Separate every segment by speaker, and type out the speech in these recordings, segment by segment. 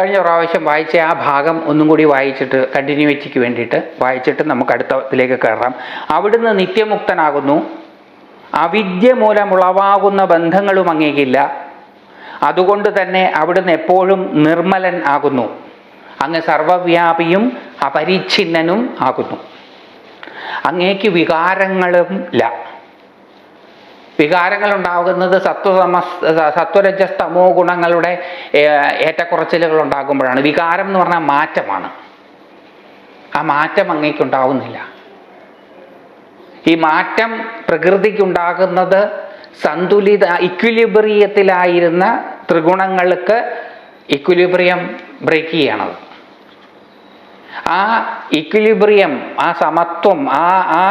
Speaker 1: കഴിഞ്ഞ പ്രാവശ്യം വായിച്ച ആ ഭാഗം ഒന്നും കൂടി വായിച്ചിട്ട് കണ്ടിന്യൂറ്റിക്ക് വേണ്ടിയിട്ട് വായിച്ചിട്ട് നമുക്ക് അടുത്തത്തിലേക്ക് കയറാം. അവിടുന്ന് നിത്യമുക്തനാകുന്നു. അവിദ്യ മൂലമുളവാകുന്ന ബന്ധങ്ങളും അങ്ങേക്കില്ല. അതുകൊണ്ട് തന്നെ അവിടുന്ന് എപ്പോഴും നിർമ്മലൻ ആകുന്നു. അങ്ങ് സർവവ്യാപിയും അപരിച്ഛിന്നനും ആകുന്നു. അങ്ങേക്ക് വികാരങ്ങളും ഇല്ല. വികാരങ്ങൾ ഉണ്ടാകുന്നത് സത്വതമ സത്വരജസ്തമോ ഗുണങ്ങളുടെ ഏറ്റക്കുറച്ചിലുകൾ ഉണ്ടാകുമ്പോഴാണ് വികാരം എന്ന് പറഞ്ഞാൽ മാറ്റമാണ്. ആ മാറ്റം അങ്ങേക്കുണ്ടാവുന്നില്ല. ഈ മാറ്റം പ്രകൃതിക്കുണ്ടാകുന്നത് സന്തുലിത ഇക്വിലിബ്രിയത്തിലായിരുന്ന ത്രിഗുണങ്ങൾക്ക് ഇക്വിലിബ്രിയം ബ്രേക്ക് ചെയ്യണത്. ആ ഇക്വിലിബ്രിയം ആ സമത്വം ആ ആ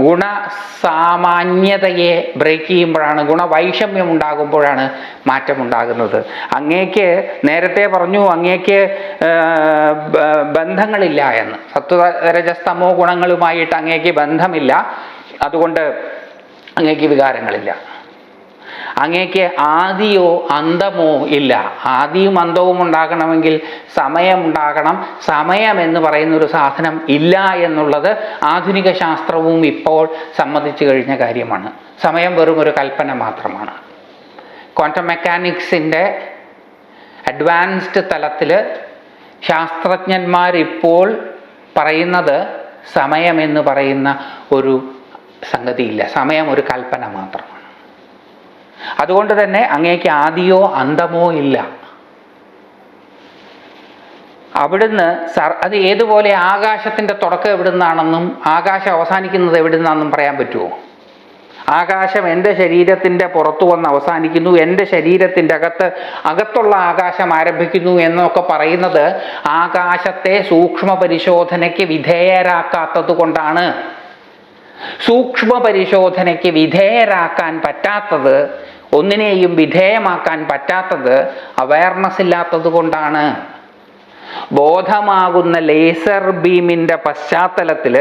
Speaker 1: ഗുണസാമാന്യതയെ ബ്രേക്ക് ചെയ്യുമ്പോഴാണ് ഗുണവൈഷമ്യം ഉണ്ടാകുമ്പോഴാണ് മാറ്റം ഉണ്ടാകുന്നത് അങ്ങേക്ക് നേരത്തെ പറഞ്ഞു അങ്ങേക്ക് ബന്ധങ്ങളില്ല എന്ന്. സത്വരജസ്തമോ ഗുണങ്ങളുമായിട്ട് അങ്ങേക്ക് ബന്ധമില്ല. അതുകൊണ്ട് അങ്ങേക്ക് വികാരങ്ങളില്ല. അങ്ങേക്ക് ആദിയോ അന്തമോ ഇല്ല. ആദിയും അന്തവും ഉണ്ടാകണമെങ്കിൽ സമയം ഉണ്ടാകണം സമയം എന്ന് പറയുന്ന ഒരു സാധനം ഇല്ല എന്നുള്ളത് ആധുനിക ശാസ്ത്രവും ഇപ്പോൾ സമ്മതിച്ചു കഴിഞ്ഞ കാര്യമാണ്. സമയം വെറും ഒരു കൽപ്പന മാത്രമാണ്. ക്വാണ്ടം മെക്കാനിക്സിന്റെ അഡ്വാൻസ്ഡ് തലത്തിൽ ശാസ്ത്രജ്ഞന്മാരിപ്പോൾ പറയുന്നത് സമയം എന്ന് പറയുന്ന ഒരു സംഗതിയില്ല. സമയം ഒരു കൽപ്പന അതുകൊണ്ട് തന്നെ അങ്ങേക്ക് ആദിയോ അന്തമോ ഇല്ല. അവിടുന്ന് സർ അത് ഏതുപോലെ ആകാശത്തിന്റെ തുടക്കം എവിടുന്നാണെന്നും ആകാശം അവസാനിക്കുന്നത് എവിടുന്നാണെന്നും പറയാൻ പറ്റുമോ? ആകാശം എന്റെ ശരീരത്തിന്റെ പുറത്തു വന്ന് അവസാനിക്കുന്നു എന്റെ ശരീരത്തിന്റെ അകത്ത് അകത്തുള്ള ആകാശം ആരംഭിക്കുന്നു എന്നൊക്കെ പറയുന്നത് ആകാശത്തെ സൂക്ഷ്മ പരിശോധനയ്ക്ക് വിധേയരാക്കാത്തത് കൊണ്ടാണ്. സൂക്ഷ്മ പരിശോധനയ്ക്ക് വിധേയരാക്കാൻ പറ്റാത്തത് ഒന്നിനെയും വിധേയമാക്കാൻ പറ്റാത്തത് അവയർനെസ് ഇല്ലാത്തത് കൊണ്ടാണ്. ബോധമാകുന്ന ലേസർ ബീമിന്റെ പശ്ചാത്തലത്തിൽ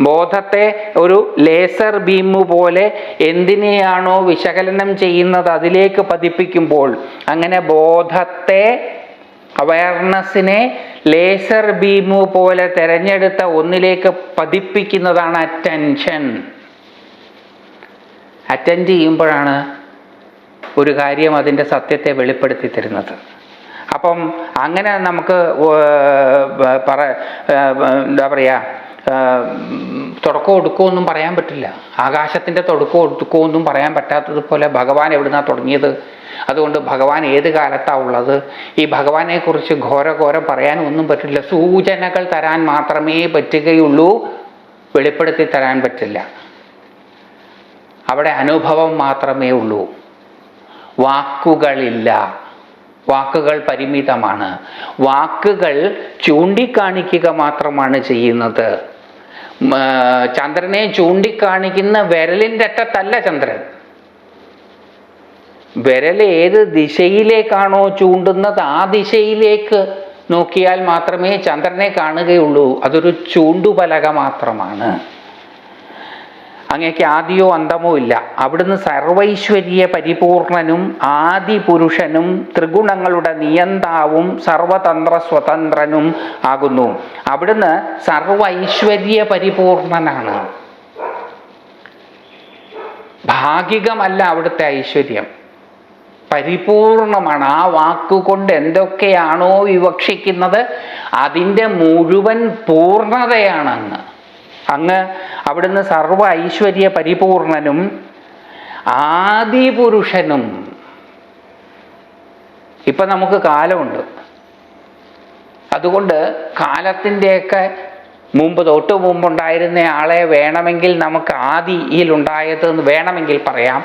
Speaker 1: ബോധത്തെ ഒരു ലേസർ ബീം പോലെ എന്തിനെയാണോ വിശകലനം ചെയ്യുന്നത് അതിലേക്ക് പതിപ്പിക്കുമ്പോൾ അങ്ങനെ ബോധത്തെ അവയർനെസ്സിനെ ലേസർ ബീം പോലെ തിരഞ്ഞെടുത്ത ഒന്നിലേക്ക് പതിപ്പിക്കുന്നതാണ് അറ്റൻഷൻ അറ്റൻഡ് ചെയ്യുമ്പോഴാണ് ഒരു കാര്യം അതിന്റെ സത്യത്തെ വെളിപ്പെടുത്തി തരുന്നത്. അപ്പം അങ്ങനെ നമുക്ക് പറ എന്താ പറയുക തുടക്കം ഒടുക്കമൊന്നും പറയാൻ പറ്റില്ല. ആകാശത്തിന്റെ തുടക്കം ഒടുക്കമൊന്നും പറയാൻ പറ്റാത്തതുപോലെ ഭഗവാൻ എവിടുന്നാ തുടങ്ങിയത്? അതുകൊണ്ട് ഭഗവാൻ ഏത് കാലത്താണ് ഉള്ളത്? ഈ ഭഗവാനെക്കുറിച്ച് ഘോര ഘോര പറയാനും ഒന്നും പറ്റില്ല. സൂചനകൾ തരാൻ മാത്രമേ പറ്റുകയുള്ളൂ. വെളിപ്പെടുത്തി തരാൻ പറ്റില്ല. അവിടെ അനുഭവം മാത്രമേ ഉള്ളൂ. വാക്കുകളില്ല. വാക്കുകൾ പരിമിതമാണ്. വാക്കുകൾ ചൂണ്ടിക്കാണിക്കുക മാത്രമാണ് ചെയ്യുന്നത്. ചന്ദ്രനെ ചൂണ്ടിക്കാണിക്കുന്ന വിരലിന്റെ അറ്റത്തല്ല ചന്ദ്രൻ. വിരൽ ഏത് ദിശയിലേക്കാണോ ചൂണ്ടുന്നത് ആ ദിശയിലേക്ക് നോക്കിയാൽ മാത്രമേ ചന്ദ്രനെ കാണുകയുള്ളൂ. അതൊരു ചൂണ്ടുപലക മാത്രമാണ്. അങ്ങേക്ക് ആദിയോ അന്തമോ ഇല്ല. അവിടുന്ന് സർവൈശ്വര്യ പരിപൂർണനും ആദി പുരുഷനും ത്രിഗുണങ്ങളുടെ നിയന്താവും സർവതന്ത്ര സ്വതന്ത്രനും ആകുന്നു. അവിടുന്ന് സർവൈശ്വര്യ പരിപൂർണനാണ്. ഭാഗികമല്ല അവിടുത്തെ ഐശ്വര്യം. പരിപൂർണമാണ്. ആ വാക്കുകൊണ്ട് എന്തൊക്കെയാണോ വിവക്ഷിക്കുന്നത് അതിന്റെ മുഴുവൻ പൂർണതയാണ് അങ്ങ് അങ്ങ് അവിടുന്ന് സർവ ഐശ്വര്യ പരിപൂർണനും ആദിപുരുഷനും. ഇപ്പൊ നമുക്ക് കാലമുണ്ട്. അതുകൊണ്ട് കാലത്തിന്റെയൊക്കെ മുമ്പ് തൊട്ട് മുമ്പുണ്ടായിരുന്ന ആളെ വേണമെങ്കിൽ നമുക്ക് ആദിയിലുണ്ടായത് എന്ന് വേണമെങ്കിൽ പറയാം.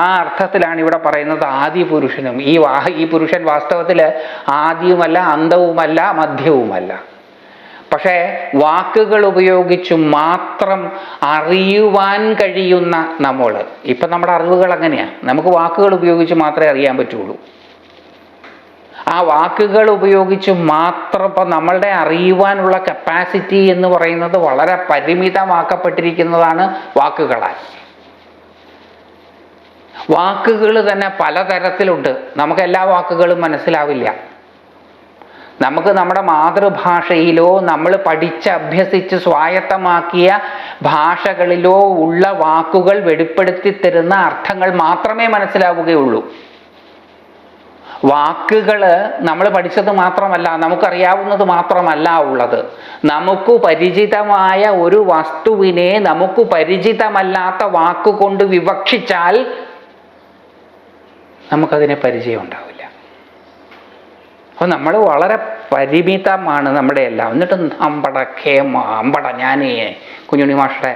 Speaker 1: ആ അർത്ഥത്തിലാണ് ഇവിടെ പറയുന്നത് ആദി പുരുഷനും ഈ വാഹ ഈ പുരുഷൻ വാസ്തവത്തിൽ ആദിയുമല്ല അന്തവുമല്ല മധ്യവുമല്ല. പക്ഷേ വാക്കുകൾ ഉപയോഗിച്ച് മാത്രം അറിയുവാൻ കഴിയുന്ന നമ്മൾ. ഇപ്പം നമ്മുടെ അറിവുകൾ അങ്ങനെയാണ് നമുക്ക് വാക്കുകൾ ഉപയോഗിച്ച് മാത്രമേ അറിയാൻ പറ്റുള്ളൂ. ആ വാക്കുകൾ ഉപയോഗിച്ച് മാത്രം ഇപ്പം നമ്മളുടെ അറിയുവാനുള്ള കപ്പാസിറ്റി എന്ന് പറയുന്നത് വളരെ പരിമിതമാക്കപ്പെട്ടിരിക്കുന്നതാണ് വാക്കുകളാൽ. വാക്കുകൾ തന്നെ പലതരത്തിലുണ്ട്. നമുക്ക് എല്ലാ വാക്കുകളും മനസ്സിലാവില്ല. നമുക്ക് നമ്മുടെ മാതൃഭാഷയിലോ നമ്മൾ പഠിച്ച് അഭ്യസിച്ച് സ്വായത്തമാക്കിയ ഭാഷകളിലോ ഉള്ള വാക്കുകൾ വെളിപ്പെടുത്തി തരുന്ന അർത്ഥങ്ങൾ മാത്രമേ മനസ്സിലാവുകയുള്ളൂ. വാക്കുകൾ നമ്മൾ പഠിച്ചത് മാത്രമല്ല നമുക്കറിയാവുന്നത് മാത്രമല്ല ഉള്ളത്. നമുക്ക് പരിചിതമായ ഒരു വസ്തുവിനെ നമുക്ക് പരിചിതമല്ലാത്ത വാക്കുകൊണ്ട് വിവക്ഷിച്ചാൽ നമുക്കതിനെ പരിചയം ഉണ്ടാവില്ല അപ്പോൾ നമ്മൾ വളരെ പരിമിതമാണ് നമ്മുടെ എല്ലാം. എന്നിട്ട് അമ്പട ഖേമ അമ്പട ഞാനേ. കുഞ്ഞുണ്ണി മാഷയുടെ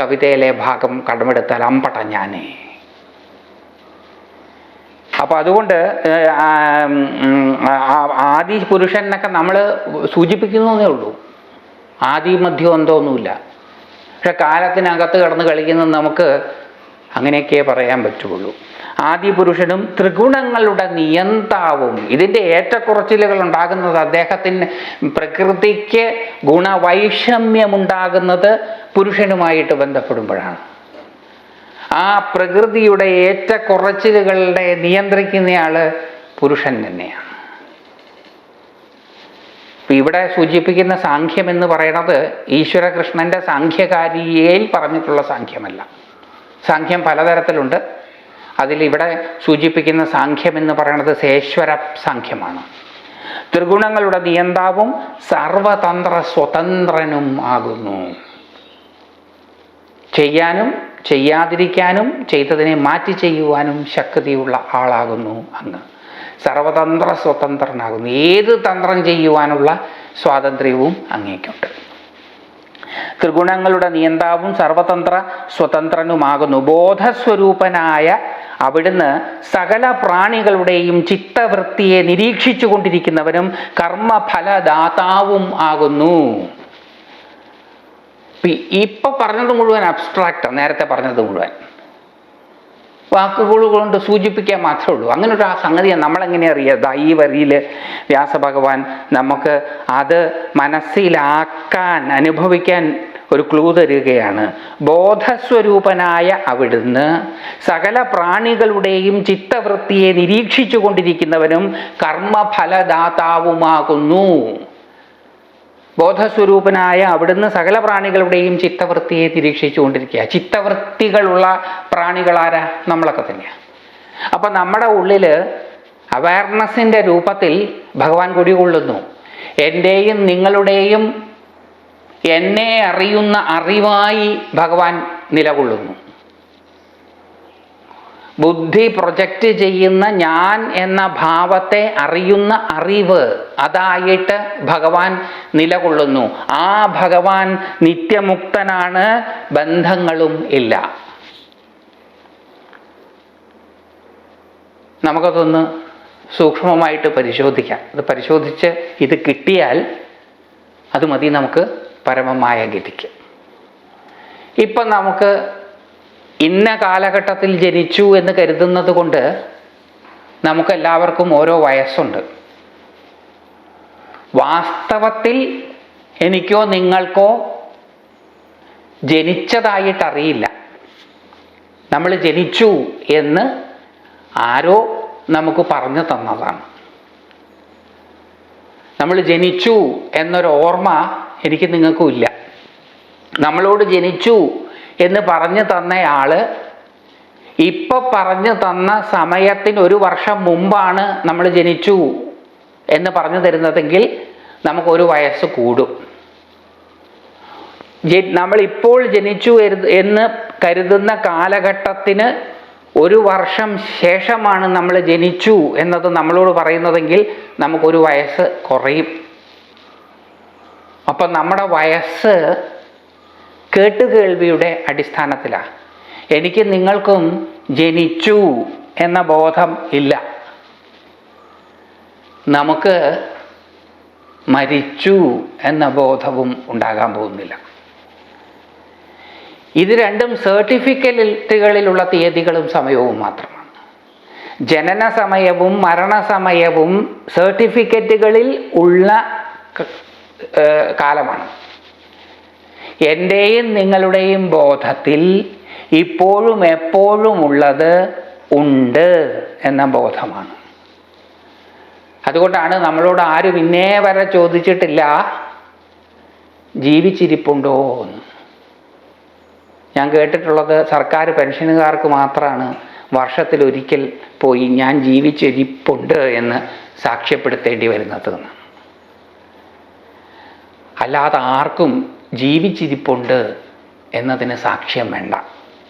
Speaker 1: കവിതയിലെ ഭാഗം കടമെടുത്താൽ അമ്പട ഞാനേ. അപ്പോൾ അതുകൊണ്ട് ആദി പുരുഷൻ എന്നൊക്കെ നമ്മൾ സൂചിപ്പിക്കുന്നതേ ഉള്ളൂ. ആദി മധ്യം എന്തോന്നുമില്ല പക്ഷെ കാലത്തിനകത്ത് കിടന്ന് കളിക്കുന്നത് നമുക്ക് അങ്ങനെയൊക്കെ പറയാൻ പറ്റുള്ളൂ. ആദി പുരുഷനും ത്രിഗുണങ്ങളുടെ നിയന്താവും. ഇതിന്റെ ഏറ്റക്കുറച്ചിലുകൾ ഉണ്ടാകുന്നത് അദ്ദേഹത്തിന് പ്രകൃതിക്ക് ഗുണവൈഷമ്യമുണ്ടാകുന്നത് പുരുഷനുമായിട്ട് ബന്ധപ്പെടുമ്പോഴാണ്. ആ പ്രകൃതിയുടെ ഏറ്റക്കുറച്ചിലുകളുടെ നിയന്ത്രിക്കുന്നയാൾ പുരുഷൻ തന്നെയാണ്. ഇവിടെ സൂചിപ്പിക്കുന്ന സാഖ്യം എന്ന് പറയുന്നത് ഈശ്വരകൃഷ്ണന്റെ സാഖ്യകാരിയയിൽ പറഞ്ഞിട്ടുള്ള സാഖ്യമല്ല. സാഖ്യം പലതരത്തിലുണ്ട്. അതിൽ ഇവിടെ സൂചിപ്പിക്കുന്ന സാഖ്യം എന്ന് പറയുന്നത് സേശ്വര സാഖ്യമാണ്. ത്രിഗുണങ്ങളുടെ നിയന്താവും സർവതന്ത്ര സ്വതന്ത്രനും ആകുന്നു. ചെയ്യാനും ചെയ്യാതിരിക്കാനും ചെയ്തതിനെ മാറ്റി ചെയ്യുവാനും ശക്തിയുള്ള ആളാകുന്നു അങ്ങ്. സർവതന്ത്ര സ്വതന്ത്രനാകുന്നു. ഏത് തന്ത്രം ചെയ്യുവാനുള്ള സ്വാതന്ത്ര്യവും അങ്ങേക്കുണ്ട്. ത്രിഗുണങ്ങളുടെ നിയന്താവും സർവതന്ത്ര സ്വതന്ത്രനുമാകുന്നു. ബോധസ്വരൂപനായ അവിടുന്ന് സകല പ്രാണികളുടെയും ചിത്തവൃത്തിയെ നിരീക്ഷിച്ചു കൊണ്ടിരിക്കുന്നവനും കർമ്മഫലദാതാവും ആകുന്നു. ഇപ്പൊ പറഞ്ഞത് മുഴുവൻ അബ്സ്ട്രാക്റ്റ് നേരത്തെ പറഞ്ഞത് മുഴുവൻ. വാക്കുകൾ കൊണ്ട് സൂചിപ്പിക്കാൻ മാത്രമേ ഉള്ളൂ. അങ്ങനെ ഒരു ആ സംഗതിയാണ് നമ്മളെങ്ങനെ അറിയുക ദാ ഈ വരിയിൽ വ്യാസഭഗവാൻ നമുക്ക് അത് മനസ്സിലാക്കാൻ അനുഭവിക്കാൻ ഒരു ക്ലൂ തരികയാണ്. ബോധസ്വരൂപനായ അവിടുന്ന് സകല പ്രാണികളുടെയും ചിത്തവൃത്തിയെ നിരീക്ഷിച്ചു കൊണ്ടിരിക്കുന്നവനും കർമ്മഫലദാതാവുമാകുന്നു. ബോധസ്വരൂപനായ അവിടുന്ന് സകല പ്രാണികളുടെയും ചിത്തവൃത്തിയെ നിരീക്ഷിച്ചു കൊണ്ടിരിക്കുക ചിത്തവൃത്തികളുള്ള പ്രാണികളാരാ? നമ്മളൊക്കെ തന്നെയാണ് അപ്പം നമ്മുടെ ഉള്ളിൽ അവയർനെസ്സിന്റെ രൂപത്തിൽ ഭഗവാൻ കുടികൊള്ളുന്നു എന്റെയും നിങ്ങളുടെയും എന്നെ അറിയുന്ന അറിവായി ഭഗവാൻ നിലകൊള്ളുന്നു. ബുദ്ധി പ്രൊജക്റ്റ് ചെയ്യുന്ന ഞാൻ എന്ന ഭാവത്തെ അറിയുന്ന അറിവ് അതായിട്ട് ഭഗവാൻ നിലകൊള്ളുന്നു. ആ ഭഗവാൻ നിത്യമുക്തനാണ് ബന്ധങ്ങളും ഇല്ല. നമുക്കതൊന്ന് സൂക്ഷ്മമായിട്ട് പരിശോധിക്കാം. അത് പരിശോധിച്ച് ഇത് കിട്ടിയാൽ അത് മതി നമുക്ക് പരമമായ ഗതിക്ക്. ഇപ്പം നമുക്ക് ഇന്ന കാലഘട്ടത്തിൽ ജനിച്ചു എന്ന് കരുതുന്നത് കൊണ്ട് നമുക്കെല്ലാവർക്കും ഓരോ വയസ്സുണ്ട്. വാസ്തവത്തിൽ എനിക്കോ നിങ്ങൾക്കോ ജനിച്ചതായിട്ടറിയില്ല. നമ്മൾ ജനിച്ചു എന്ന് ആരോ നമുക്ക് പറഞ്ഞു തന്നതാണ്. നമ്മൾ ജനിച്ചു എന്നൊരു ഓർമ്മ എനിക്ക് നിങ്ങൾക്കും ഇല്ല. നമ്മളോട് ജനിച്ചു എന്ന് പറഞ്ഞു തന്നയാൾ ഇപ്പൊ പറഞ്ഞു തന്ന സമയത്തിന് ഒരു വർഷം മുമ്പാണ് നമ്മൾ ജനിച്ചു എന്ന് പറഞ്ഞു തരുന്നതെങ്കിൽ നമുക്കൊരു വയസ്സ് കൂടും. നമ്മൾ ഇപ്പോൾ ജനിച്ചു എന്ന് കരുതുന്ന കാലഘട്ടത്തിന് ഒരു വർഷം ശേഷമാണ് നമ്മൾ ജനിച്ചു എന്നത് നമ്മളോട് പറയുന്നതെങ്കിൽ നമുക്കൊരു വയസ്സ് കുറയും. അപ്പം നമ്മുടെ വയസ്സ് കേട്ടുകേൾവിയുടെ അടിസ്ഥാനത്തിലാണ് എനിക്ക് നിങ്ങൾക്കും ജനിച്ചു എന്ന ബോധം ഇല്ല. നമുക്ക് മരിച്ചു എന്ന ബോധവും ഉണ്ടാകാൻ പോകുന്നില്ല. ഇത് രണ്ടും സർട്ടിഫിക്കറ്റുകളിലുള്ള തീയതികളും സമയവും മാത്രമാണ്. ജനന സമയവും മരണസമയവും സർട്ടിഫിക്കറ്റുകളിൽ ഉള്ള കാലമാണ്. എന്റെയും നിങ്ങളുടെയും ബോധത്തിൽ ഇപ്പോഴും എപ്പോഴും ഉള്ളത് ഉണ്ട് എന്ന ബോധമാണ്. അതുകൊണ്ടാണ് നമ്മളോട് ആരും ഇന്നേ വരെ ചോദിച്ചിട്ടില്ല ജീവിച്ചിരിപ്പുണ്ടോ എന്ന്. ഞാൻ കേട്ടിട്ടുള്ളത് സർക്കാർ പെൻഷനുകാർക്ക് മാത്രമാണ് വർഷത്തിലൊരിക്കൽ പോയി ഞാൻ ജീവിച്ചിരിപ്പുണ്ട് എന്ന് സാക്ഷ്യപ്പെടുത്തേണ്ടി വരുന്നത് അല്ലാതെ ആർക്കും ജീവിച്ചിരിപ്പുണ്ട് എന്നതിന് സാക്ഷ്യം വേണ്ട.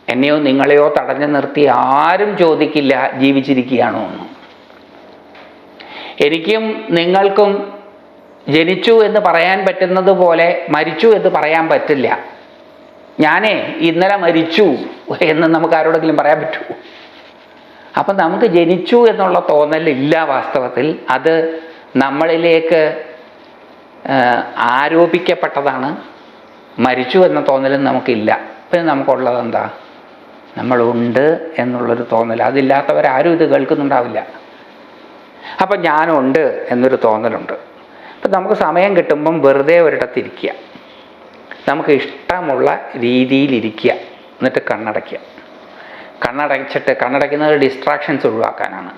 Speaker 1: എന്നെയോ നിങ്ങളെയോ തടഞ്ഞു നിർത്തി ആരും ചോദിക്കില്ല ജീവിച്ചിരിക്കുകയാണോ എന്ന്. എനിക്കും നിങ്ങൾക്കും ജനിച്ചു എന്ന് പറയാൻ പറ്റുന്നത് പോലെ മരിച്ചു എന്ന് പറയാൻ പറ്റില്ല. ഞാനേ ഇന്നലെ മരിച്ചു എന്ന് നമുക്ക് ആരോടെങ്കിലും പറയാൻ പറ്റുമോ അപ്പം നമുക്ക് ജനിച്ചു എന്നുള്ള തോന്നലില്ല വാസ്തവത്തിൽ. അത് നമ്മളിലേക്ക് ആരോപിക്കപ്പെട്ടതാണ് മരിച്ചു എന്ന തോന്നലും നമുക്കില്ല. പിന്നെ നമുക്കുള്ളത് എന്താ? നമ്മളുണ്ട് എന്നുള്ളൊരു തോന്നൽ. അതില്ലാത്തവരാരും ഇത് കേൾക്കുന്നുണ്ടാവില്ല. അപ്പം ഞാനുണ്ട് എന്നൊരു തോന്നലുണ്ട്. അപ്പം നമുക്ക് സമയം കിട്ടുമ്പം വെറുതെ ഒരിടത്തിരിക്കുക. നമുക്ക് ഇഷ്ടമുള്ള രീതിയിലിരിക്കുക. എന്നിട്ട് കണ്ണടയ്ക്കുക. കണ്ണടച്ചിട്ട് കണ്ണടയ്ക്കുന്നത് ഡിസ്ട്രാക്ഷൻസ് ഒഴിവാക്കാനാണ്.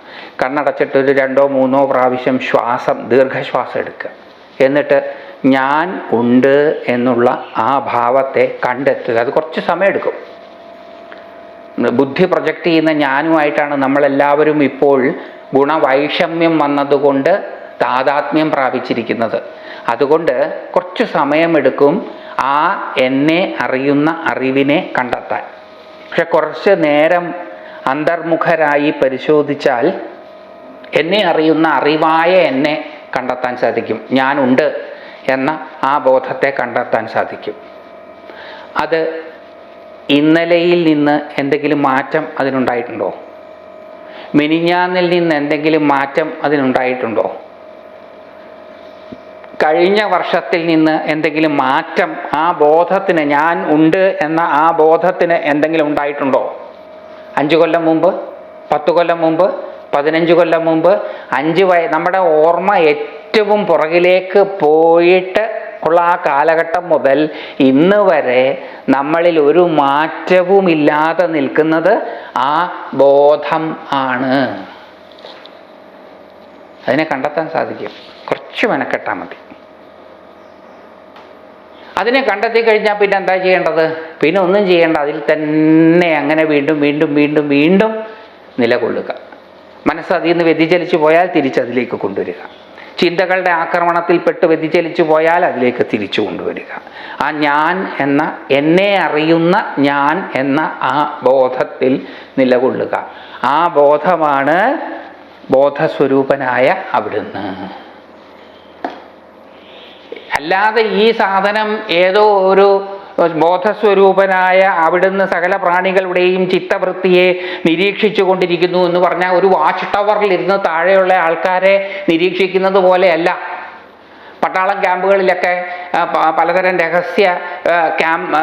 Speaker 1: കണ്ണടച്ചിട്ട് ഒരു രണ്ടോ മൂന്നോ പ്രാവശ്യം ശ്വാസം ദീർഘശ്വാസം എടുക്കുക. എന്നിട്ട് ഞാൻ ഉണ്ട് എന്നുള്ള ആ ഭാവത്തെ കണ്ടെത്തുക. അത് കുറച്ച് സമയമെടുക്കും. ബുദ്ധി പ്രൊജക്റ്റ് ചെയ്യുന്ന ഞാനുമായിട്ടാണ് നമ്മളെല്ലാവരും ഇപ്പോൾ ഗുണവൈഷമ്യം വന്നതുകൊണ്ട് താതാത്മ്യം പ്രാപിച്ചിരിക്കുന്നത്. അതുകൊണ്ട് കുറച്ച് സമയമെടുക്കും ആ എന്നെ അറിയുന്ന അറിവിനെ കണ്ടെത്താൻ. പക്ഷെ കുറച്ച് നേരം അന്തർമുഖരായി പരിശോധിച്ചാൽ എന്നെ അറിയുന്ന അറിവായ എന്നെ കണ്ടെത്താൻ സാധിക്കും. ഞാനുണ്ട് എന്ന ആ ബോധത്തെ കണ്ടെത്താൻ സാധിക്കും. അത് ഇന്നലെയിൽ നിന്ന് എന്തെങ്കിലും മാറ്റം അതിനുണ്ടായിട്ടുണ്ടോ? മിനിഞ്ഞാന്നിൽ നിന്ന് എന്തെങ്കിലും മാറ്റം അതിനുണ്ടായിട്ടുണ്ടോ? കഴിഞ്ഞ വർഷത്തിൽ നിന്ന് എന്തെങ്കിലും മാറ്റം ആ ബോധത്തിന് ഞാൻ ഉണ്ട് എന്ന ആ ബോധത്തിന് എന്തെങ്കിലും ഉണ്ടായിട്ടുണ്ടോ? അഞ്ച് കൊല്ലം മുമ്പ് പത്ത് കൊല്ലം മുമ്പ് പതിനഞ്ച് കൊല്ലം മുമ്പ് അഞ്ച് വയ നമ്മുടെ ഓർമ്മ ഏറ്റവും പുറകിലേക്ക് പോയിട്ട് ഉള്ള ആ കാലഘട്ടം മുതൽ ഇന്ന് വരെ നമ്മളിൽ ഒരു മാറ്റവും ഇല്ലാതെ നിൽക്കുന്നത് ആ ബോധം ആണ്. അതിനെ കണ്ടെത്താൻ സാധിക്കും. കുറച്ച് മെനക്കെട്ടാൽ മതി. അതിനെ കണ്ടെത്തി കഴിഞ്ഞാൽ പിന്നെ എന്താ ചെയ്യേണ്ടത്? പിന്നെ ഒന്നും ചെയ്യേണ്ട. അതിൽ തന്നെ അങ്ങനെ വീണ്ടും വീണ്ടും വീണ്ടും വീണ്ടും നിലകൊള്ളുക. മനസ്സ് അതിൽ നിന്ന് വ്യതിചലിച്ചു പോയാൽ തിരിച്ചതിലേക്ക് കൊണ്ടുവരിക. ചിന്തകളുടെ ആക്രമണത്തിൽ പെട്ട് വ്യതിചലിച്ചു പോയാൽ അതിലേക്ക് തിരിച്ചു കൊണ്ടുവരിക. ആ ഞാൻ എന്ന എന്നെ അറിയുന്ന ഞാൻ എന്ന ആ ബോധത്തിൽ നിലകൊള്ളുക. ആ ബോധമാണ് ബോധസ്വരൂപനായ അവിടുന്ന്. അല്ലാതെ ഈ സാധനം ഏതോ ഒരു ബോധസ്വരൂപനായ അവിടുന്ന് സകല പ്രാണികളുടെയും ചിത്തവൃത്തിയെ നിരീക്ഷിച്ചു കൊണ്ടിരിക്കുന്നു എന്ന് പറഞ്ഞാൽ ഒരു വാച്ച് ടവറിൽ ഇരുന്ന് താഴെയുള്ള ആൾക്കാരെ നിരീക്ഷിക്കുന്നത് പോലെയല്ല. പട്ടാളം ക്യാമ്പുകളിലൊക്കെ പലതരം രഹസ്യ ക്യാമ്പ്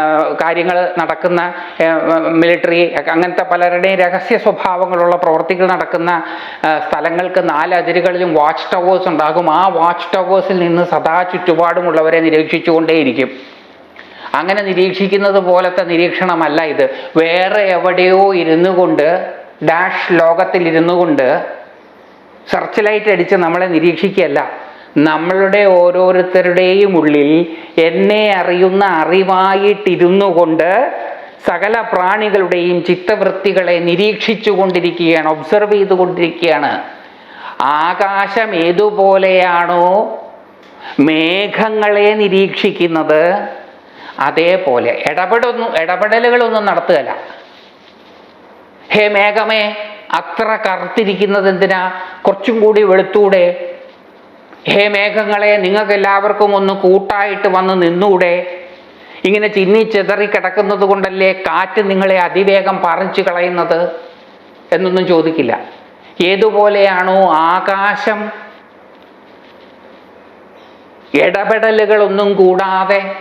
Speaker 1: കാര്യങ്ങൾ നടക്കുന്ന മിലിറ്ററി അങ്ങനത്തെ പലരുടെയും രഹസ്യ സ്വഭാവങ്ങളുള്ള പ്രവർത്തികൾ നടക്കുന്ന സ്ഥലങ്ങൾക്ക് നാല് അതിരുകളിലും വാച്ച് ടവേഴ്സ് ഉണ്ടാകും. ആ വാച്ച് ടവേഴ്സിൽ നിന്ന് സദാ ചുറ്റുപാടുമുള്ളവരെ നിരീക്ഷിച്ചുകൊണ്ടേയിരിക്കും. അങ്ങനെ നിരീക്ഷിക്കുന്നത് പോലത്തെ നിരീക്ഷണമല്ല ഇത്. വേറെ എവിടെയോ ഇരുന്നു കൊണ്ട് ഡാഷ് ലോകത്തിൽ ഇരുന്നു കൊണ്ട് സെർച്ച് ലൈറ്റ് അടിച്ച് നമ്മളെ നിരീക്ഷിക്കുകയല്ല. നമ്മളുടെ ഓരോരുത്തരുടെയും ഉള്ളിൽ എന്നെ അറിയുന്ന അറിവായിട്ടിരുന്നു കൊണ്ട് സകല പ്രാണികളുടെയും ചിത്തവൃത്തികളെ നിരീക്ഷിച്ചു കൊണ്ടിരിക്കുകയാണ് ഒബ്സർവ് ചെയ്തുകൊണ്ടിരിക്കുകയാണ് ആകാശം ഏതുപോലെയാണോ മേഘങ്ങളെ നിരീക്ഷിക്കുന്നത് അതേപോലെ ഇടപെടൊന്നും ഇടപെടലുകളൊന്നും നടത്തുകയല്ല. ഹേ മേഘമേ അത്ര കറുത്തിരിക്കുന്നത് എന്തിനാ? കുറച്ചും കൂടി വെളുത്തൂടെ. ഹേ മേഘങ്ങളെ നിങ്ങൾക്ക് എല്ലാവർക്കും ഒന്ന് കൂട്ടായിട്ട് വന്ന് നിന്നൂടെ. ഇങ്ങനെ ചിന്നി ചിതറി കിടക്കുന്നത് കൊണ്ടല്ലേ കാറ്റ് നിങ്ങളെ അതിവേഗം പറിച്ചു കളയുന്നത് എന്നൊന്നും ചോദിക്കില്ല. ഏതുപോലെയാണോ ആകാശം? ഇടപെടലുകളൊന്നും കൂടാതെ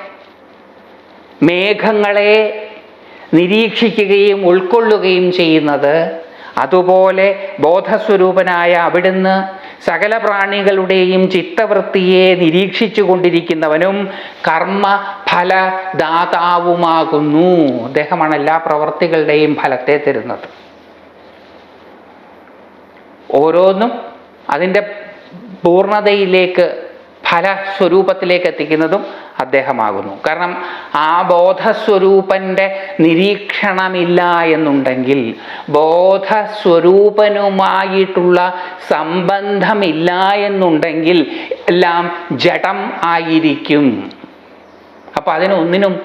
Speaker 1: മേഘങ്ങളെ നിരീക്ഷിക്കുകയും ഉൾക്കൊള്ളുകയും ചെയ്യുന്നത് അതുപോലെ ബോധസ്വരൂപനായ അവിടുന്ന് സകല പ്രാണികളുടെയും ചിത്തവൃത്തിയെ നിരീക്ഷിച്ചു കൊണ്ടിരിക്കുന്നവനും കർമ്മ ഫലദാതാവുമാകുന്നു അദ്ദേഹമാണ് എല്ലാ പ്രവൃത്തികളുടെയും ഫലത്തെ തരുന്നത്. ഓരോന്നും അതിന്റെ പൂർണതയിലേക്ക് ഫലസ്വരൂപത്തിലേക്ക് എത്തിക്കുന്നതും അദ്ദേഹമാകുന്നു. കാരണം ആ ബോധസ്വരൂപന്റെ നിരീക്ഷണമില്ല എന്നുണ്ടെങ്കിൽ ബോധസ്വരൂപനുമായിട്ടുള്ള സംബന്ധമില്ല എന്നുണ്ടെങ്കിൽ എല്ലാം ജഡം ആയിരിക്കും. അപ്പം അതിനൊന്നിനും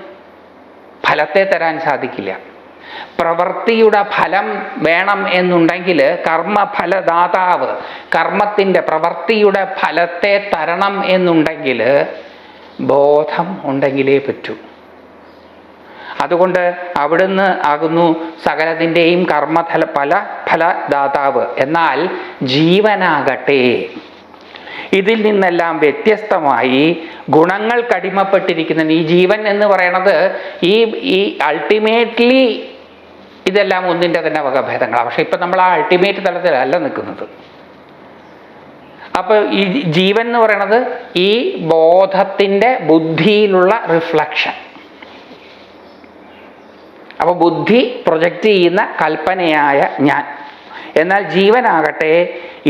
Speaker 1: ഫലത്തെ തരാൻ സാധിക്കില്ല. പ്രവൃത്തിയുടെ ഫലം വേണം എന്നുണ്ടെങ്കിൽ കർമ്മഫലദാതാവ് കർമ്മത്തിന്റെ പ്രവൃത്തിയുടെ ഫലത്തെ തരണം എന്നുണ്ടെങ്കിൽ ബോധം ഉണ്ടെങ്കിലേ പറ്റൂ. അതുകൊണ്ട് അവിടുന്ന് ആകുന്നു സകലത്തിന്റെയും കർമ്മഫല ഫല ഫലദാതാവ്. എന്നാൽ ജീവനാകട്ടെ. ഇതിൽ നിന്നെല്ലാം വ്യത്യസ്തമായി ഗുണങ്ങൾ കടിമപ്പെട്ടിരിക്കുന്ന ഈ ജീവൻ എന്ന് പറയണത് ഈ ഈ അൾട്ടിമേറ്റ്ലി ഇതെല്ലാം ഒന്നിന്റെ തന്നെ വകഭേദങ്ങളാണ് പക്ഷേ ഇപ്പം നമ്മൾ ആ അൾട്ടിമേറ്റ് തലത്തിലല്ല നിൽക്കുന്നത്. അപ്പോൾ ഈ ജീവൻ എന്ന് പറയുന്നത് ഈ ബോധത്തിന്റെ ബുദ്ധിയിലുള്ള റിഫ്ലക്ഷൻ അപ്പോൾ ബുദ്ധി പ്രൊജക്റ്റ് ചെയ്യുന്ന കൽപ്പനയായ ഞാൻ. എന്നാൽ ജീവനാകട്ടെ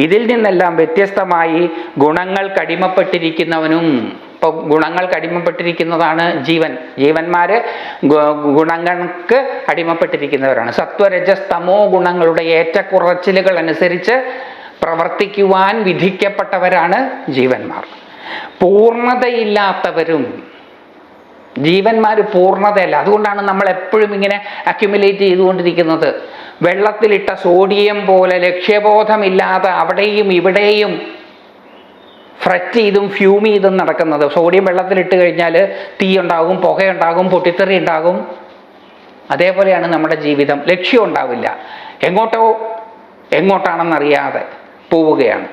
Speaker 1: ഇതിൽ നിന്നെല്ലാം വ്യത്യസ്തമായി ഗുണങ്ങൾ കടിമപ്പെട്ടിരിക്കുന്നവനും ഇപ്പോൾ ഗുണങ്ങൾ അടിമപ്പെട്ടിരിക്കുന്നതാണ് ജീവൻ. ജീവന്മാർ ഗുണങ്ങൾക്ക് അടിമപ്പെട്ടിരിക്കുന്നവരാണ് സത്വരജസ് തമോ ഗുണങ്ങളുടെ ഏറ്റക്കുറച്ചിലുകൾ അനുസരിച്ച് പ്രവർത്തിക്കുവാൻ വിധിക്കപ്പെട്ടവരാണ് ജീവന്മാർ. പൂർണതയില്ലാത്തവരും ജീവന്മാർ പൂർണതയല്ല അതുകൊണ്ടാണ് നമ്മൾ എപ്പോഴും ഇങ്ങനെ അക്യുമുലേറ്റ് ചെയ്തുകൊണ്ടിരിക്കുന്നത്. വെള്ളത്തിലിട്ട സോഡിയം പോലെ ലക്ഷ്യബോധമില്ലാതെ അവിടെയും ഇവിടെയും ഫ്രറ്റ് ചെയ്തും ഫ്യൂം ചെയ്തും നടക്കുന്നത്. സോഡിയം വെള്ളത്തിലിട്ട് കഴിഞ്ഞാൽ തീ ഉണ്ടാകും പുകയുണ്ടാകും പൊട്ടിത്തെറി ഉണ്ടാകും. അതേപോലെയാണ് നമ്മുടെ ജീവിതം. ലക്ഷ്യം ഉണ്ടാവില്ല. എങ്ങോട്ടോ എങ്ങോട്ടാണെന്നറിയാതെ പോവുകയാണ്.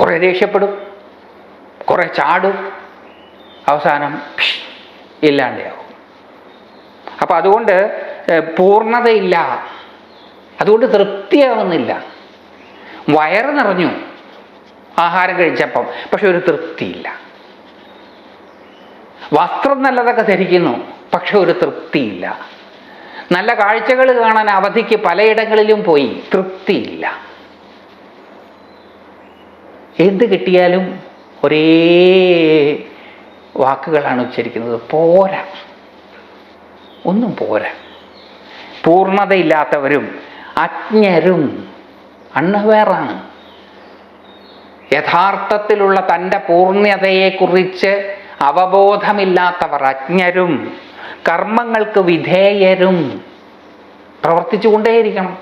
Speaker 1: കുറേ ദേഷ്യപ്പെടും കുറേ ചാടും. അവസാനം ഇല്ലാണ്ടാവും. അപ്പം അതുകൊണ്ട് പൂർണതയില്ല. അതുകൊണ്ട് തൃപ്തിയാവുന്നില്ല. വയറ് നിറഞ്ഞു. ആഹാരം കഴിച്ചപ്പം പക്ഷെ ഒരു തൃപ്തിയില്ല. വസ്ത്രം നല്ലതൊക്കെ ധരിക്കുന്നു പക്ഷെ ഒരു തൃപ്തിയില്ല. നല്ല കാഴ്ചകൾ കാണാൻ അവധിക്ക് പലയിടങ്ങളിലും പോയി തൃപ്തിയില്ല. എന്ത് കിട്ടിയാലും ഒരേ വാക്കുകളാണ് ഉച്ചരിക്കുന്നത്. പോരാ. ഒന്നും പോരാ. പൂർണതയില്ലാത്തവരും അജ്ഞരും അണ്ണവേറാണ്. യഥാർത്ഥത്തിലുള്ള തന്റെ പൂർണതയെക്കുറിച്ച് അവബോധമില്ലാത്തവർ അജ്ഞരും കർമ്മങ്ങൾക്ക് വിധേയരും പ്രവർത്തിച്ചുകൊണ്ടേയിരിക്കണം.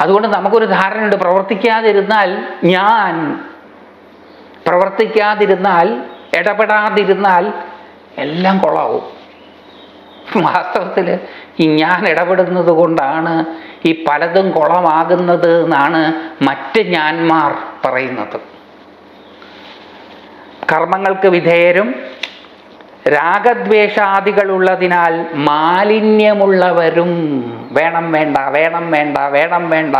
Speaker 1: അതുകൊണ്ട് നമുക്കൊരു ധാരണയുണ്ട്. പ്രവർത്തിക്കാതിരുന്നാൽ ഞാൻ പ്രവർത്തിക്കാതിരുന്നാൽ ഇടപെടാതിരുന്നാൽ എല്ലാം കൊളാവും വാസ്തവത്തിൽ ഈ ഞാൻ ഇടപെടുന്നത് കൊണ്ടാണ് ഈ പലതും കുളമാകുന്നത് എന്നാണ് മറ്റ് ഞാൻമാർ പറയുന്നത്. കർമ്മങ്ങൾക്ക് വിധേയരും രാഗദ്വേഷാദികളുള്ളതിനാൽ മാലിന്യമുള്ളവരും വേണം വേണ്ട വേണം വേണ്ട വേണം വേണ്ട.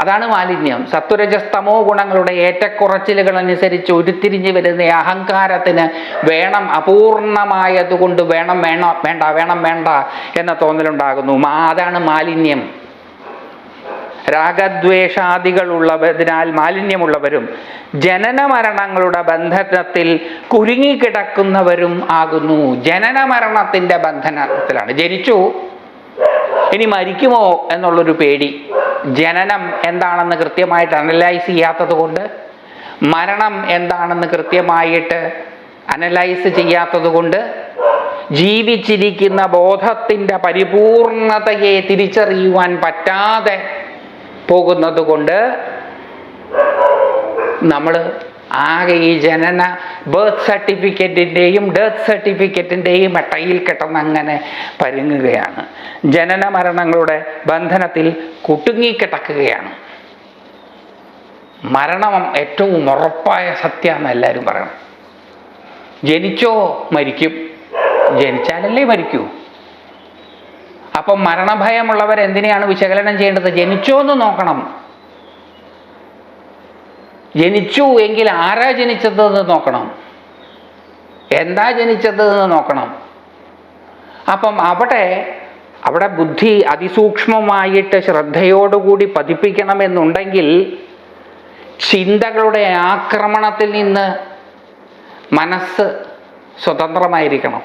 Speaker 1: അതാണ് മാലിന്യം. സത്വരജസ്തമോ ഗുണങ്ങളുടെ ഏറ്റക്കുറച്ചിലുകൾ അനുസരിച്ച് ഉരുത്തിരിഞ്ഞ് വരുന്ന അഹങ്കാരത്തിന് വേണം അപൂർണമായതുകൊണ്ട് വേണം വേണം വേണ്ട വേണം വേണ്ട എന്ന തോന്നലുണ്ടാകുന്നു. അതാണ് മാലിന്യം. രാഗദ്വേഷാദികളുള്ളതിനാൽ മാലിന്യമുള്ളവരും ജനന മരണങ്ങളുടെ ബന്ധനത്തിൽ കുരുങ്ങിക്കിടക്കുന്നവരും ആകുന്നു. ജനന മരണത്തിന്റെ ബന്ധനത്തിലാണ്. ജനിച്ചു ഇനി മരിക്കുമോ എന്നുള്ളൊരു പേടി. ജനനം എന്താണെന്ന് കൃത്യമായിട്ട് അനലൈസ് ചെയ്യാത്തത് കൊണ്ട് മരണം എന്താണെന്ന് കൃത്യമായിട്ട് അനലൈസ് ചെയ്യാത്തത് കൊണ്ട് ജീവിച്ചിരിക്കുന്ന ബോധത്തിന്റെ പരിപൂർണതയെ തിരിച്ചറിയുവാൻ പറ്റാതെ പോകുന്നത് കൊണ്ട് നമ്മൾ ആകെ ഈ ജനന ബർത്ത് സർട്ടിഫിക്കറ്റിന്റെയും ഡെത്ത് സർട്ടിഫിക്കറ്റിന്റെയും അട്ടയിൽ കിടന്ന് അങ്ങനെ പരുങ്ങുകയാണ്. ജനന മരണങ്ങളുടെ ബന്ധനത്തിൽ കുടുങ്ങിക്കിടക്കുകയാണ് മരണം ഏറ്റവും ഉറപ്പായ സത്യമെന്ന് എല്ലാവരും പറയണം. ജനിച്ചോ മരിക്കും. ജനിച്ചാലല്ലേ മരിക്കൂ. അപ്പം മരണഭയമുള്ളവർ എന്തിനെയാണ് വിശകലനം ചെയ്യേണ്ടത്? ജനിച്ചോ എന്ന് നോക്കണം. ജനിച്ചു എങ്കിൽ ആരാ ജനിച്ചത് എന്ന് നോക്കണം. എന്താ ജനിച്ചത് എന്ന് നോക്കണം. അപ്പം അവിടെ അവിടെ ബുദ്ധി അതിസൂക്ഷ്മമായിട്ട് ശ്രദ്ധയോടുകൂടി പതിപ്പിക്കണമെന്നുണ്ടെങ്കിൽ ചിന്തകളുടെ ആക്രമണത്തിൽ നിന്ന് മനസ്സ് സ്വതന്ത്രമായിരിക്കണം.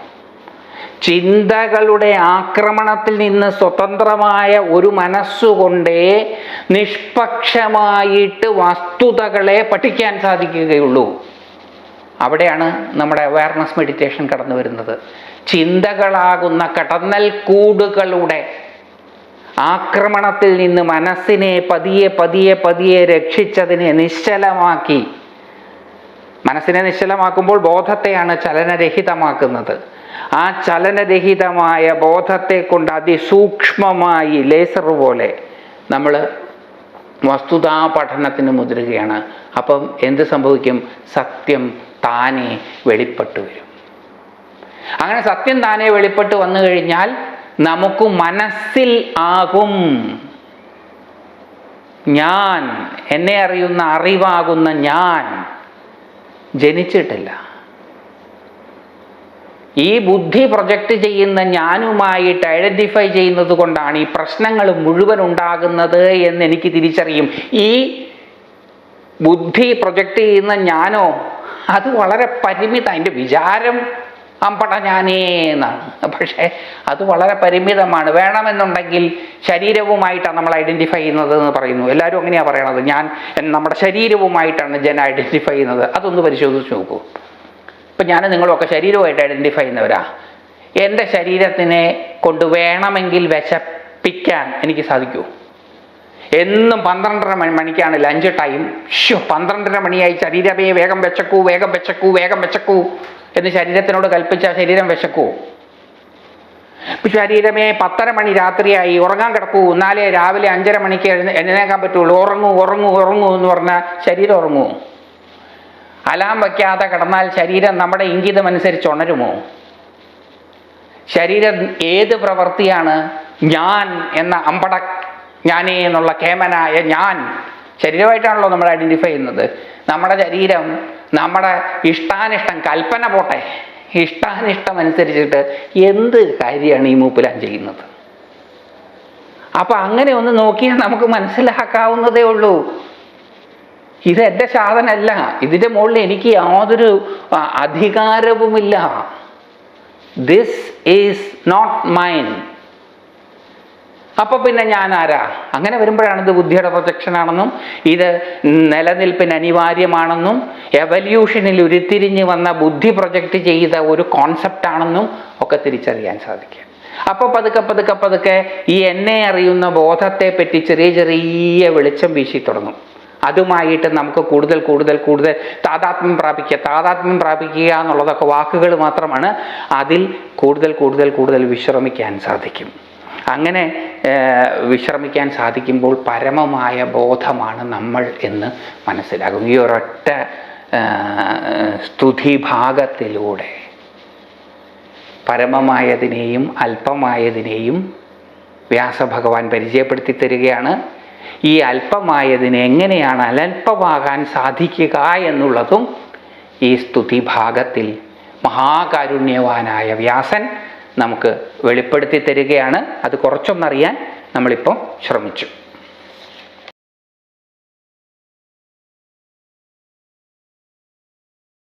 Speaker 1: ചിന്തകളുടെ ആക്രമണത്തിൽ നിന്ന് സ്വതന്ത്രമായ ഒരു മനസ്സുകൊണ്ടേ നിഷ്പക്ഷമായിട്ട് വസ്തുതകളെ പഠിക്കാൻ സാധിക്കുകയുള്ളൂ. അവിടെയാണ് നമ്മുടെ അവയർനെസ് മെഡിറ്റേഷൻ കടന്നു വരുന്നത്. ചിന്തകളാകുന്ന കടന്നൽ കൂടുകളുടെ ആക്രമണത്തിൽ നിന്ന് മനസ്സിനെ പതിയെ പതിയെ പതിയെ രക്ഷിച്ചതിനെ നിശ്ചലമാക്കി. മനസ്സിനെ നിശ്ചലമാക്കുമ്പോൾ ബോധത്തെയാണ് ചലനരഹിതമാക്കുന്നത്. ആ ചലനരഹിതമായ ബോധത്തെ കൊണ്ട് അതിസൂക്ഷ്മമായി ലേസർ പോലെ നമ്മൾ വസ്തുതാ പഠനത്തിന് മുതിരുകയാണ്. അപ്പം എന്ത് സംഭവിക്കും? സത്യം താനെ വെളിപ്പെട്ടു വരും. അങ്ങനെ സത്യം താനെ വെളിപ്പെട്ട് വന്നു കഴിഞ്ഞാൽ നമുക്ക് മനസ്സിൽ ആകും. ഞാൻ എന്നെ അറിയുന്ന അറിവാകുന്ന ഞാൻ ജനിച്ചിട്ടില്ല. ഈ ബുദ്ധി പ്രൊജക്റ്റ് ചെയ്യുന്ന ഞാനുമായിട്ട് ഐഡന്റിഫൈ ചെയ്യുന്നത് കൊണ്ടാണ് ഈ പ്രശ്നങ്ങൾ മുഴുവൻ ഉണ്ടാകുന്നത് എന്ന് എനിക്ക് തിരിച്ചറിയും. ഈ ബുദ്ധി പ്രൊജക്റ്റ് ചെയ്യുന്ന ഞാനോ അത് വളരെ പരിമിത. അതിന്റെ വിചാരം അമ്പട ഞാനേ എന്നാണ്. പക്ഷേ അത് വളരെ പരിമിതമാണ്. വേണമെന്നുണ്ടെങ്കിൽ ശരീരവുമായിട്ടാണ് നമ്മൾ ഐഡന്റിഫൈ ചെയ്യുന്നത് എന്ന് പറയുന്നു. എല്ലാവരും അങ്ങനെയാണ് പറയണത്. ഞാൻ നമ്മുടെ ശരീരവുമായിട്ടാണ് ജന ഐഡന്റിഫൈ ചെയ്യുന്നത്. അതൊന്ന് പരിശോധിച്ച് നോക്കൂ. ഇപ്പം ഞാൻ നിങ്ങളൊക്കെ ശരീരവുമായിട്ട് ഐഡന്റിഫൈ ചെയ്യുന്നവരാ. എന്റെ ശരീരത്തിനെ കൊണ്ട് വേണമെങ്കിൽ വിശപ്പിക്കാൻ എനിക്ക് സാധിക്കൂ. എന്നും പന്ത്രണ്ടര മണി മണിക്കാണ് ലഞ്ച് ടൈം ഷോ പന്ത്രണ്ടര മണിയായി. ശരീരമേ വേഗം വെച്ചക്കൂ വേഗം വെച്ചക്കൂ വേഗം വെച്ചക്കൂ എന്ന് ശരീരത്തിനോട് കൽപ്പിച്ച ശരീരം വിശക്കൂ. ശരീരമേ പത്തര മണി രാത്രിയായി. ഉറങ്ങാൻ കിടക്കൂ. എന്നാലേ രാവിലെ അഞ്ചര മണിക്ക് എഴുന്ന എഴുന്നേക്കാൻ പറ്റുള്ളൂ. ഉറങ്ങൂ ഉറങ്ങൂ ഉറങ്ങൂ എന്ന് പറഞ്ഞാൽ ശരീരം ഉറങ്ങൂ. അലാം വയ്ക്കാതെ കിടന്നാൽ ശരീരം നമ്മുടെ ഇംഗിതം അനുസരിച്ച് ഉണരുമോ? ശരീരം ഏത് പ്രവൃത്തിയാണ്? ഞാൻ എന്ന അമ്പട ഞാനേ എന്നുള്ള കേമനായ ഞാൻ. ശരീരമായിട്ടാണല്ലോ നമ്മൾ ഐഡന്റിഫൈ ചെയ്യുന്നത്. നമ്മുടെ ശരീരം നമ്മുടെ ഇഷ്ടാനിഷ്ടം കൽപ്പന പോട്ടെ. ഇഷ്ടാനിഷ്ടം അനുസരിച്ചിട്ട് എന്ത് കാര്യമാണ് ഈ മൂപ്പിലാൻ ചെയ്യുന്നത്? അപ്പൊ അങ്ങനെ ഒന്ന് നോക്കിയാൽ നമുക്ക് മനസ്സിലാക്കാവുന്നതേ ഉള്ളൂ. ഇത് എന്റെ സാധനമല്ല. ഇതിന്റെ മുകളിൽ എനിക്ക് യാതൊരു അധികാരവുമില്ല. ദിസ് ഈസ് നോട്ട് മൈൻ അപ്പൊ പിന്നെ ഞാൻ ആരാ അങ്ങനെ വരുമ്പോഴാണ് ഇത് ബുദ്ധിയുടെ പ്രൊജക്ഷൻ ആണെന്നും ഇത് നിലനിൽപ്പിന് അനിവാര്യമാണെന്നും എവല്യൂഷനിൽ ഉരുത്തിരിഞ്ഞ് വന്ന ബുദ്ധി പ്രൊജക്റ്റ് ചെയ്ത ഒരു കോൺസെപ്റ്റ് ആണെന്നും ഒക്കെ തിരിച്ചറിയാൻ സാധിക്കും. അപ്പൊ പതുക്കെ പതുക്കെ പതുക്കെ ഈ എന്നെ അറിയുന്ന ബോധത്തെ പറ്റി ചെറിയ ചെറിയ വെളിച്ചം വീശി തുടങ്ങും. അതുമായിട്ട് നമുക്ക് കൂടുതൽ കൂടുതൽ കൂടുതൽ താതാത്മ്യം പ്രാപിക്കുക. താതാത്മ്യം പ്രാപിക്കുക എന്നുള്ളതൊക്കെ വാക്കുകൾ മാത്രമാണ്. അതിൽ കൂടുതൽ കൂടുതൽ കൂടുതൽ വിശ്രമിക്കാൻ സാധിക്കും. അങ്ങനെ വിശ്രമിക്കാൻ സാധിക്കുമ്പോൾ പരമമായ ബോധമാണ് നമ്മൾ എന്ന് മനസ്സിലാകും. ഈ ഒരൊറ്റ സ്തുതിഭാഗത്തിലൂടെ പരമമായതിനെയും അല്പമായതിനെയും വ്യാസഭഗവാൻ പരിചയപ്പെടുത്തി തരികയാണ്. ഈ അല്പമായതിനെ എങ്ങനെയാണ് അലൽപ്പമാകാൻ സാധിക്കുക എന്നുള്ളതും ഈ സ്തുതി ഭാഗത്തിൽ മഹാകാരുണ്യവാനായ വ്യാസൻ നമുക്ക് വെളിപ്പെടുത്തി തരികയാണ്. അത് കുറച്ചൊന്നറിയാൻ നമ്മളിപ്പോൾ ശ്രമിച്ചു.